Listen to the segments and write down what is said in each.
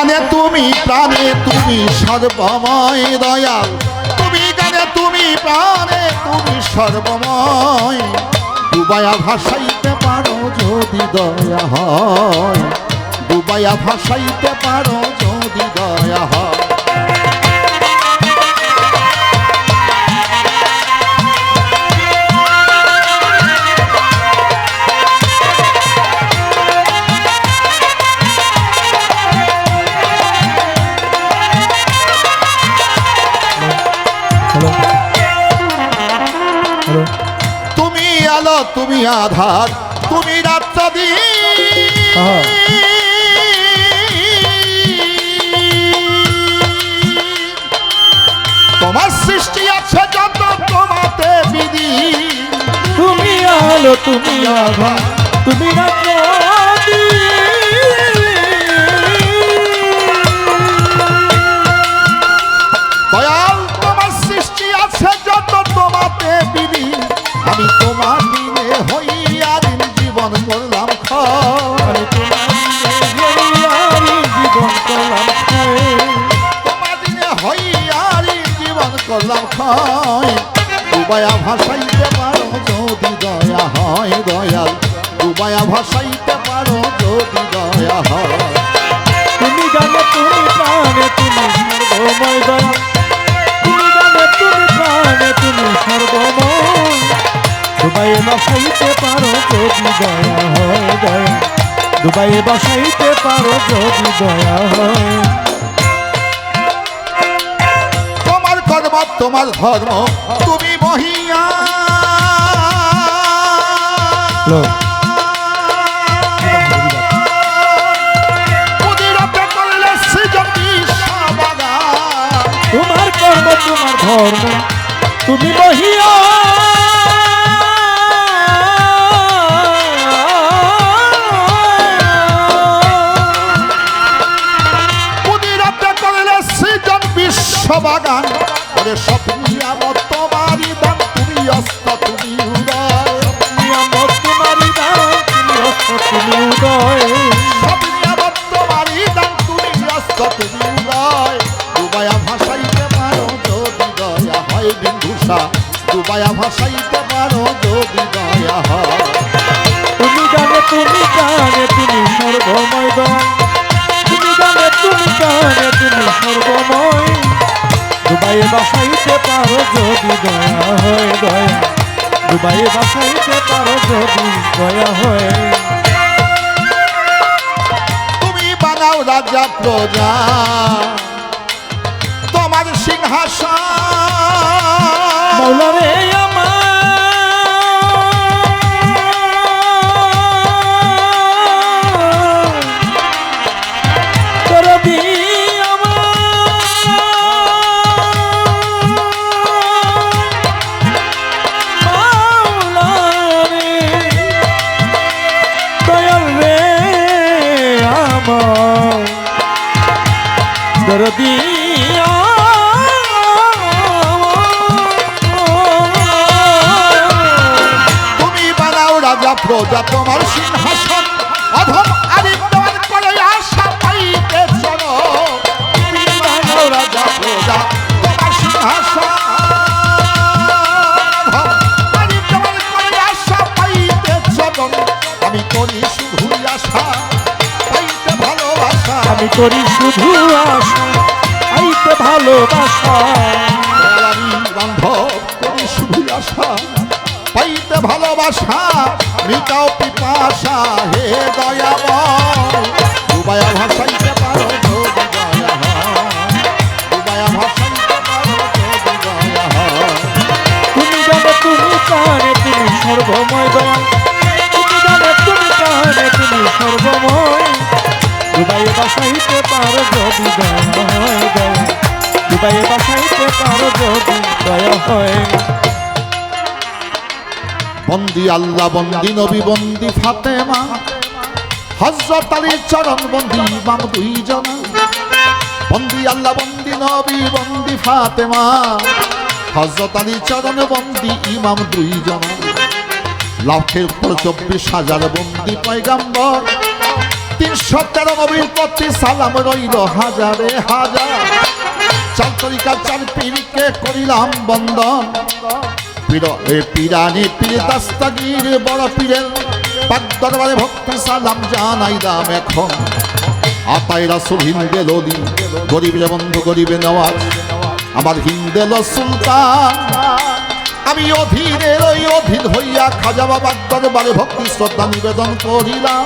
গানে তুমি, প্রাণে তুমি সর্বময় দয়াল। তুমি গানে তুমি, প্রাণে তুমি সর্বময়। ডুবায়া ভাসাইতে পারো যদি দয়া হয়। ডুবায়া ভাসাইতে পারো যদি দয়া হয়। আধার তুমি রাত্রা দিন হ্যাঁ তোমার সৃষ্টি আছে যত তোমাতে বিধি। তুমি আলো তুমি আভা তুমি রাত্রি দুবাই বসাইতে পারো যদি দয়া হয়। তোমার কর্ম তোমার ধর্ম তুমি মহিয়া। কর্ম তোমার ধর্ম তুমি মহিয়া। বিশ্ববাগান ওরে স্বপ্নিয়ামত তোমারই দান তুমি অস্ত তুমি উদয়। নিয়ামত তোমারই দান, তুমি অস্ত, তুমি উদয়। স্বপ্নিয়ামত তোমারই দান তুমি অস্ত তুমি উদয়। ডুবায়া ভাসাইতে পারো যদি দয়া হয় বিন্দুষা। ডুবায়া ভাসাইতে পারো যদি দয়া হয়। তুমি জানে তুমি জানে তুমি সর্বময় দয়াল তুমি জানে তুমি জানে তুমি সর্বময়। দুবাইয়ে বাসাইতে পারো যদি দয়া হয় দয়া। দুবাই বাসাইতে পারো যদি দয়া হয়। তুমি বানাও রাজা প্রজা তোমার সিংহাসন। মৌলারে করি শুধু আশা আইতে ভালোবাসা। দয়ালারি বান্ধব করি শুধু আশা পাইতে ভালোবাসা মিটাও পিপাসা হে দয়াময়। দুবায়া ভাসাইতে পারো দয়া তুমি জানে তুমি কানে তুমি সর্বময় দয়াল বন্দি আল্লাহ, বন্দি নবী, বন্দি ফাতেমা। হজরত আলীর চরণ বন্দি ইমাম দুইজন। বন্দি আল্লাহ, বন্দি নবী, বন্দি ফাতেমা। হজরত আলী চরণ বন্দি ইমাম দুইজন। লাখের উপর চব্বিশ হাজার বন্দি পয়গাম্বর। তিনশো তেরো নবীর প্রতি সালাম রইল হাজারে হাজার। চার তরিকা চার পীরকে করিলাম বন্দন পীর পীরানি পীর দাস্তাগির বড় পীরের পাক দরবারে ভক্তি সালাম জানাইলাম এখন। আতাই রাসুল হিন্দে লোদি গরিবের বন্ধু গরিবে নেওয়াজ, আমার হিন্দেল সুলতান। আমি অধীরের, ওই অধীর হইয়া খাজা বাবার দরবারে ভক্তি শ্রদ্ধা নিবেদন করিলাম।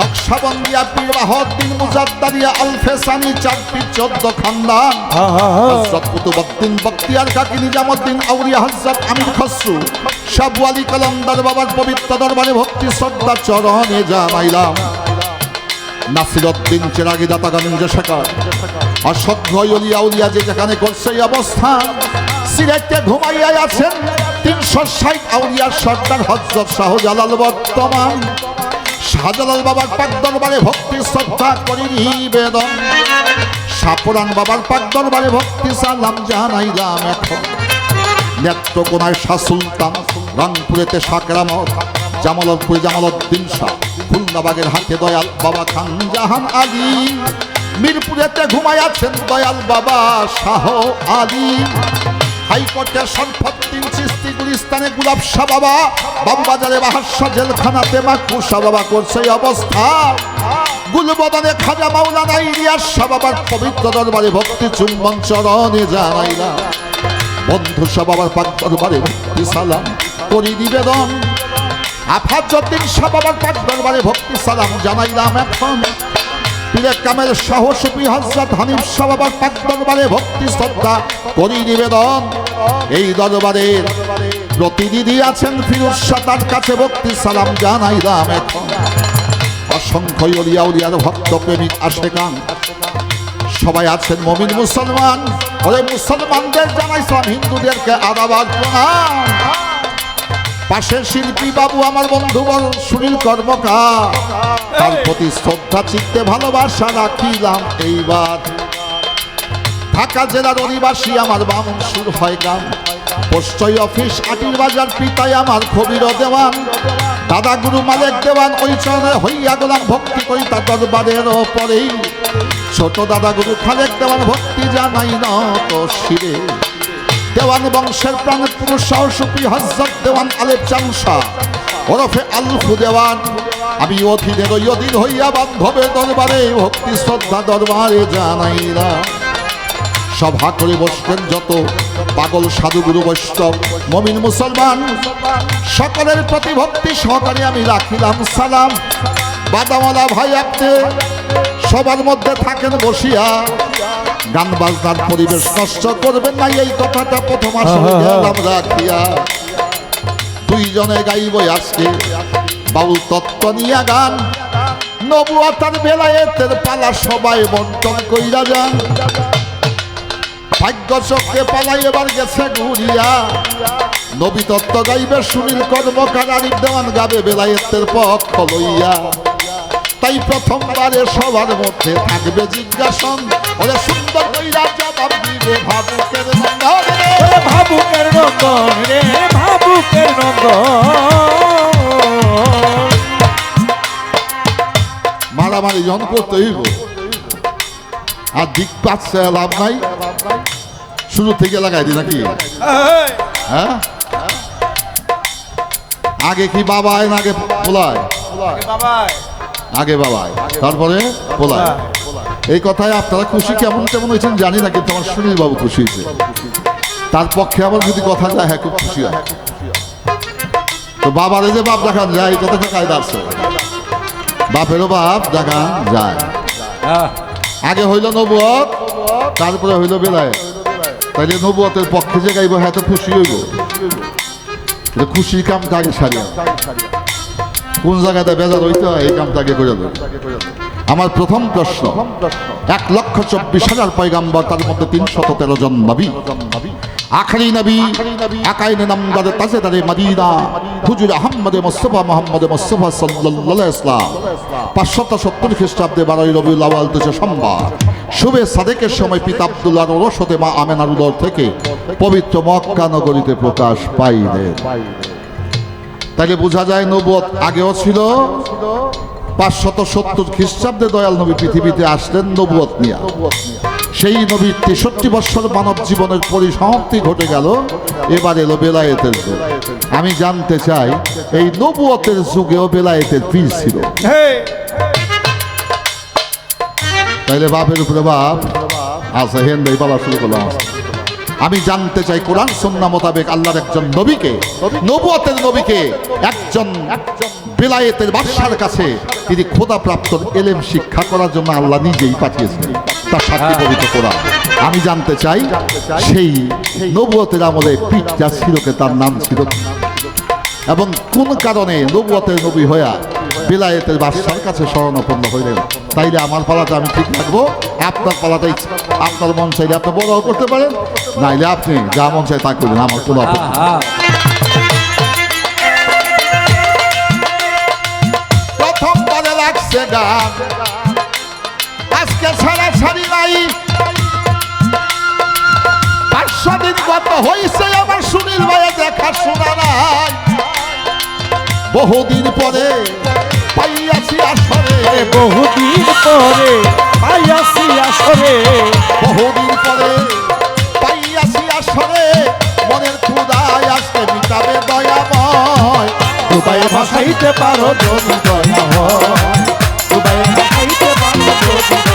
নকশাবন্দিয়া পীরবাহদ্দিন মুজাদ্দারিয়া আলফেসানি চারটি চোদ্দ খানদান। হজরত কুতুবুদ্দিন বখতিয়ার কাকি নিজামুদ্দিন আউলিয়া হজরত আমির খসরু সাবু আলী কলমদার বাবার পবিত্র দরবারে ভক্তি শ্রদ্ধা চরণে জানাইলাম নাসিরউদ্দিন চেরাগি দাতাগঞ্জ শেখর অসভ্য অলিয়া যে যেখানে করছে এই অবস্থান সিলেটে ঘুমাইয়া আছেন তিনশো ষাট আউলিয়ার সর্দার হজরত শাহজালাল বর্তমান। শাহজালাল বাবার পাক দরবারে ভক্তি শ্রদ্ধা করি নিবেদন। সাপুরান বাবার পাক দরবারে ভক্তি সালাম জানাইলাম এখন। নেত্রকোনায় শাহ সুলতান, রংপুরেতে সাকরামত জামালতপুরে জামালউদ্দিন শাহ, খুলনাবাগের হাতে দয়াল বাবা খান জাহান আলী, মিরপুরেতে ঘুমায় আছেন দয়াল বাবা শাহ আলী। হাইকোর্টের সরফদ্দিন গুলিস্তানে গুলাব শাহ বাবা, বামবাজারে বাহাস্য জেলখানাতে মাকুসা বাবা করছে অবস্থা। গুলবদনে খাজা মাওলানা ইলিয়াস শাহ বাবার পবিত্র দরবারে ভক্তি চুম্বন চরণে জানাইলাম বন্ধু সব আবার পাক দরবারে ভক্তি সালাম করি নিবেদন। আফাজুদ্দিন সব আবার পাক দরবারে ভক্তি সালাম জানাইলাম এখন। পীরে কামেল সাহসী হজরত হানিফ সব আবার পাক দরবারে ভক্তি, শ্রদ্ধা করি নিবেদন। এই দরবারের প্রতিনিধি আছেন ফিরোজ শাহ, তার কাছে ভক্তি সালাম জানাইলাম এখন অসংখ্য অলিয়া উলিয়ার ভক্ত প্রেমিক আশেকান সবাই আছেন মমিন মুসলমান। ওরে মুসলমানদের জানাইছিলাম হিন্দুদেরকে আদাবাদ প্রণাম। পাশের শিল্পী বাবু আমার বন্ধু বল সুনীল কর্মকার। তার প্রতি শ্রদ্ধা চিত্তে ভালোবাসা রাখিলাম এইবার। ঢাকা জেলার অধিবাসী আমার বামন সুর হয় গান। পোস্টই অফিস আটির বাজার পিতাই আমার খবির দেওয়ান। দাদা গুরু মালেক দেওয়ান ওই চরণে হইয়া গোলাম ভক্তি করি তার দরবারের পরেই ছোট দাদা গুরু খালেক দেওয়ান ভক্তি জানাই না তো শিরে। দেওয়ান বংশের প্রাণ পুরুষ সাহসুপি হজরত দেওয়ান আলেপ চাংসা ওরফে আলফু দেওয়ান। আমি অধীনের ওই অধীন হইয়া বান্ধবের দরবারে ভক্তি, শ্রদ্ধা, দরবারে জানাইলা সভা করে বসতেন যত পাগল সাধুগুরু বৈষ্ণব, মমিন মুসলমান। সকলের প্রতি ভক্তি সহকারে আমি রাখিলাম সালাম। বাদামালা ভাই আপনি সবার মধ্যে থাকেন বসিয়া। গান বাজনার পরিবেশ নষ্ট করবেন না এই কথাটা প্রথম আসলে গেলাম রাখিয়া। দুইজনে গাইব আজকে বাউল তত্ত্ব নিয়া গান। নবুয়াতার বেলায়েতের পালা সবাই বন্টন কইরা যান। ভাগ্য চক্রে পালাই এবার গেছে ঘুরিয়া নবী তত্ত্ব গাইবে সুনীল কর্মকার আরিফ দেওয়ান গাবে বেলায়েতের পক্ষ লইয়া। তাই প্রথমবারে সবার মধ্যে থাকবে জিজ্ঞাসন। ওরে সুন্দর কইরা জবাব দিবে ভাবুকের নন্দন ওরে ভাবুকের নন্দন রে ভাবুকের নন্দন। মারামারি জন করতে হইব আর দিক পাচ্ছে লাভ নাই। শুরু থেকে লাগাই দি নাকি? হ্যাঁ? আগে কি বাবা আয় না আগে পোলায় আগে বাবা আয়, তারপরে পোলায়। এই কথায় আপনারা খুশি? কেমন কেমন হয়েছেন জানি না কিন্তু আমার সুনীল বাবু খুশি হয়েছে। তার পক্ষে আবার যদি কথা যায় হ্যাঁ খুব খুশি হয়। তো বাবারে যে বাপ দেখান যায় এটা তো কায়দা আছে বাপেরও বাপ দেখান যায়। আগে হইল নবুয়ত তারপরে হইল বেলায় তাইলে নবুয়তের পক্ষে যে গাইব হ্যাঁ তো খুশি হইব। খুশির কামটা আগে সারিয়া? কোন জায়গাতে বেজার হইতে হয়, এই কামটা আগে করে দেবে। আমার প্রথম প্রশ্ন, এক লক্ষ চব্বিশ হাজার পয়গাম্বর তার মধ্যে তিনশত তেরো জন নবী। আখরি নবী তাজেদারে মদিনা, হুজুর মোস্তফা মোহাম্মদে মোস্তফা ইসলাম পাঁচশত সত্তর খ্রিস্টাব্দে বারোই রবিউল আওয়াল তুছে সোমবার, শুভে সাদেকের সময় পিতা আব্দুল্লাহ ওরসতে মা আমেনার উদর থেকে পবিত্র মক্কা নগরীতে প্রকাশ পাইলেন। তাইলে বোঝা যায় নবুয়ত আগেও ছিল। পাঁচশত সত্তর খ্রিস্টাব্দে দয়াল নবী পৃথিবীতে আসলেন নবুয়ত নিয়া সেই নবীর তেষট্টি বৎসর মানব জীবনের পরিসমাপ্তি ঘটে গেল এবার এলো বেলায়েতের যুগ। আমি জানতে চাই এই নবুয়তের যুগেও বেলায়েতের পীর ছিল। তাইলে বাপের উপরে বাপ আচ্ছা হেন ভাই বলা শুরু করলাম। আমি জানতে চাই কোরআন, সন্না মোতাবেক আল্লাহর একজন নবীকে, নবুয়তের নবীকে একজন বেলায়েতের বাদশার কাছে তিনি খোদা এলেম শিক্ষা করার জন্য আল্লাহ নিজেই পাঠিয়েছেন। তার সাক্ষী পবিত্র কোরআন। আমি জানতে চাই সেই নবুয়তের আমলে পিঠটা ছিল কে তার নাম ছিল। এবং কোন কারণে নবুয়তের নবী হইয়া বিলায়েতের বাদশার কাছে শরণাপন্ন হইলেন। তাইলে আমার পালাটা আমি ঠিক রাখব আপনার পালাটাই আপনার মন চাইলে আপনি বড় করতে পারেন। নাইলে আপনি যা মন চাই তা করবেন আমার কোনো প্রথম বারে লাগছে গান। আজকে সারা সারি নাই। পাঁচশো দিন গত হয়েছে আমার সুনীল ভাইয়া দেখা শোনা নাই। বহুদিন পরে আসরে বহুদিন পরে পাইয়াছি আসরে। বহুদিন পরে পাইয়াছি আসরে মনের ক্ষুদায় আসতে মিটাবে দয়াময়। দুবাই ভাসাইতে পারো যদি দয়া হয় দুবাই ভাসাইতে পারো যদি